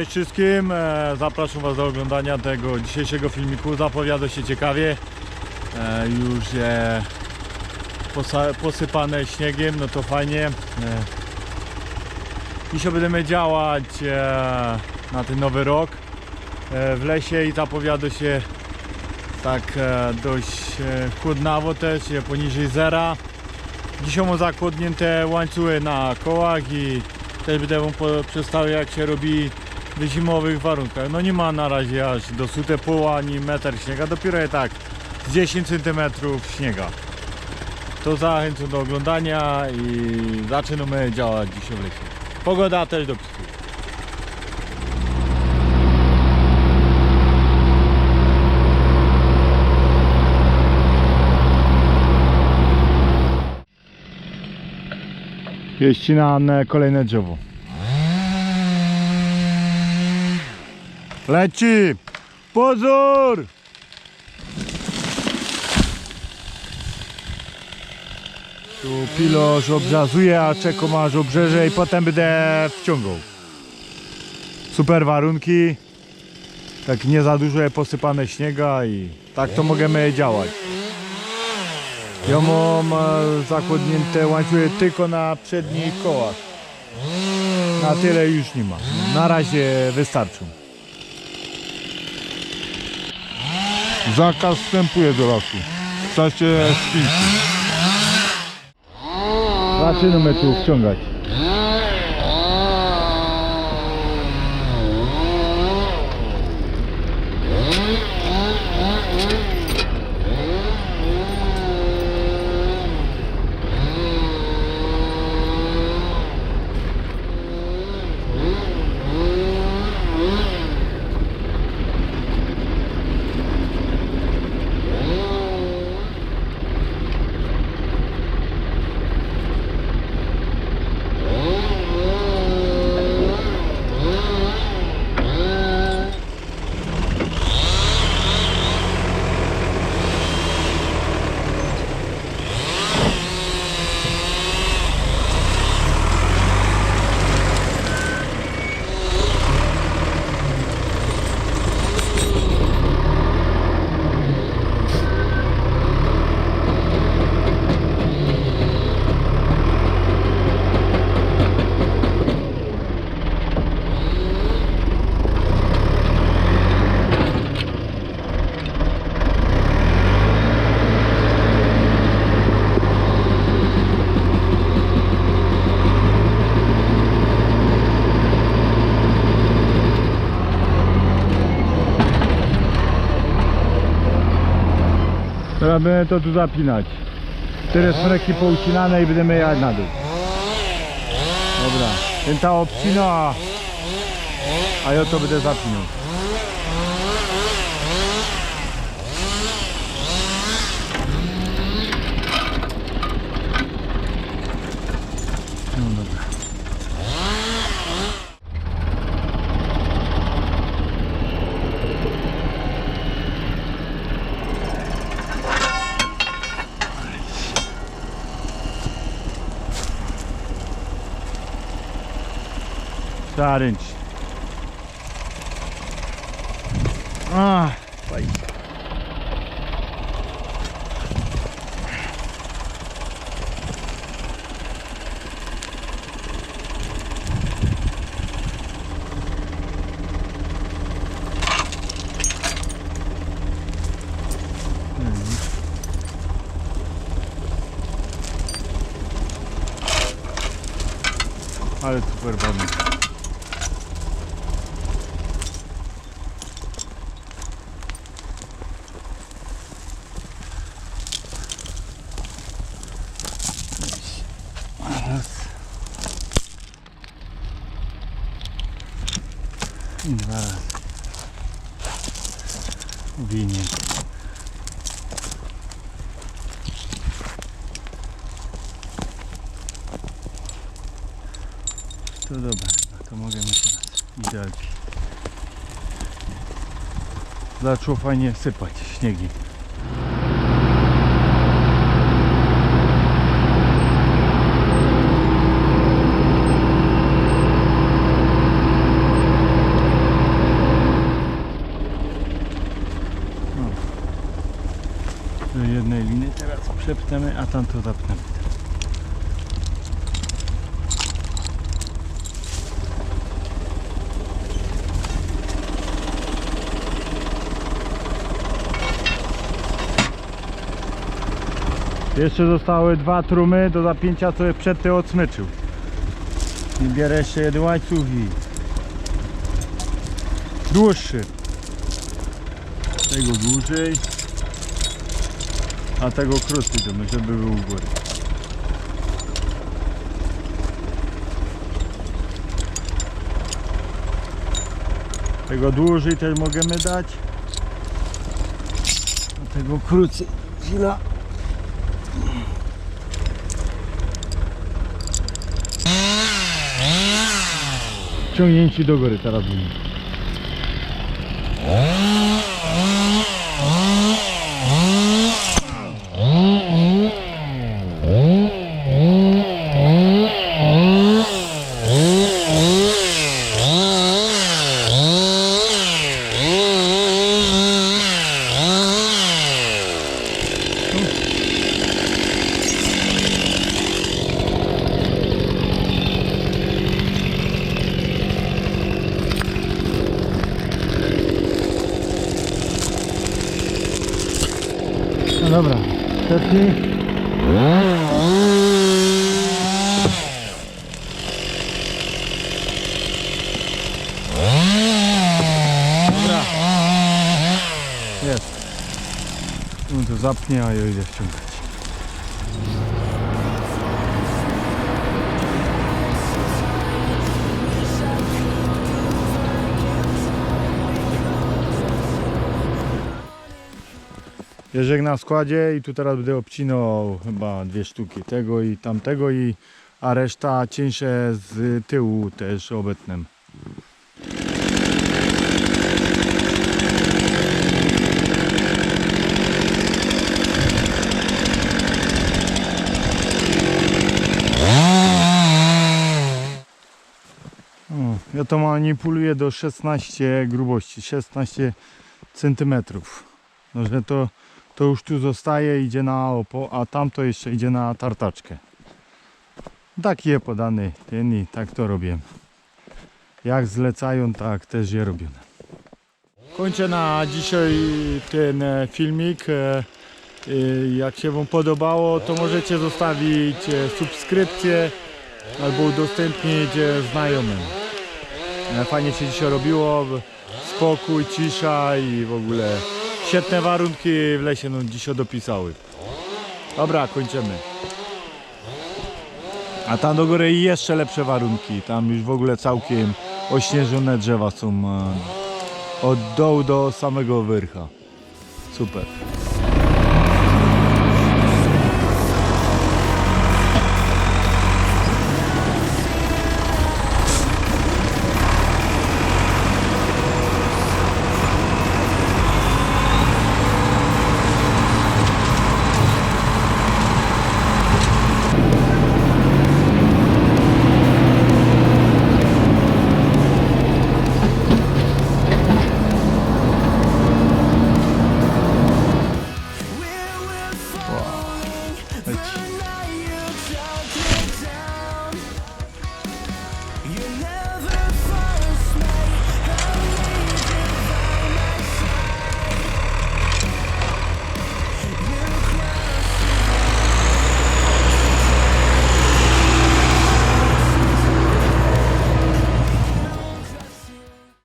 Cześć wszystkim, e, zapraszam Was do oglądania tego dzisiejszego filmiku. Zapowiada się ciekawie. E, Już posypane śniegiem, no to fajnie. E, Dzisiaj będziemy działać e, na ten nowy rok e, w lesie i zapowiada się tak e, dość e, chłodnawo też, poniżej zera. Dzisiaj mam zakładnięte łańcuchy na kołach i też będę wam przedstawiał jak się robi w zimowych warunkach. No nie ma na razie aż do sute pół ani metr śniega, dopiero tak z 10 cm śniega. To zachęcam do oglądania i zaczynamy działać dzisiaj w lesie. Pogoda też dopisuje. Jest ścinane kolejne drzewo. Leci! Pozór! Tu piloż obrzazuje, a czeko masz obrzeże i potem będę wciągał. Super warunki. Tak nie za dużo posypane śniega i tak to możemy działać. Ja mam e, zakładnięte łańcuchy tylko na przednich kołach. Na tyle już nie ma. Na razie wystarczą. Zakaz wstępuje do lasu w czasie świnki. Zaczynamy tu wciągać. Teraz będę to tu zapinać. Cztery smreki poucinane i będziemy jechać na dół. Dobra. Ten ta obcina, a ja to będę zapinał. challenge. Ah, vai. Ale super wodny. Winie. To dobra, to możemy teraz idealnie. Zaczął fajnie sypać śniegi. Przepnemy, a tam to zapnemy. Jeszcze zostały dwa trumy do zapięcia, co je przed tym odsmyczył. I bierę jeszcze jeden łańcuch i dłuższy. Tego dłużej, a tego krótszy, to żeby był u góry. Tego dłużej też możemy dać, a tego krócej. Chwila. Ciągnięci do góry teraz będzie. No dobra, stepnij. Dobra. Jest. No to zapnie, a ja idę ściągać. Jeżek na składzie i tu teraz będę obcinał chyba dwie sztuki tego i tamtego i a reszta cieńsze z tyłu też obetnę. O, ja to manipuluję do 16 grubości, 16 centymetrów. No, to, to już tu zostaje, idzie na opo, a tamto jeszcze idzie na tartaczkę. Tak je podany ten i tak to robię. Jak zlecają, tak też je robione. Kończę na dzisiaj ten e, filmik. E, e, Jak się Wam podobało, to możecie zostawić subskrypcję albo udostępnić znajomym. Fajnie się dzisiaj robiło, spokój, cisza i w ogóle świetne warunki w lesie no, dzisiaj dopisały. Dobra, kończymy. A tam do góry jeszcze lepsze warunki. Tam już w ogóle całkiem ośnieżone drzewa są e, od dołu do samego wyrcha. Super.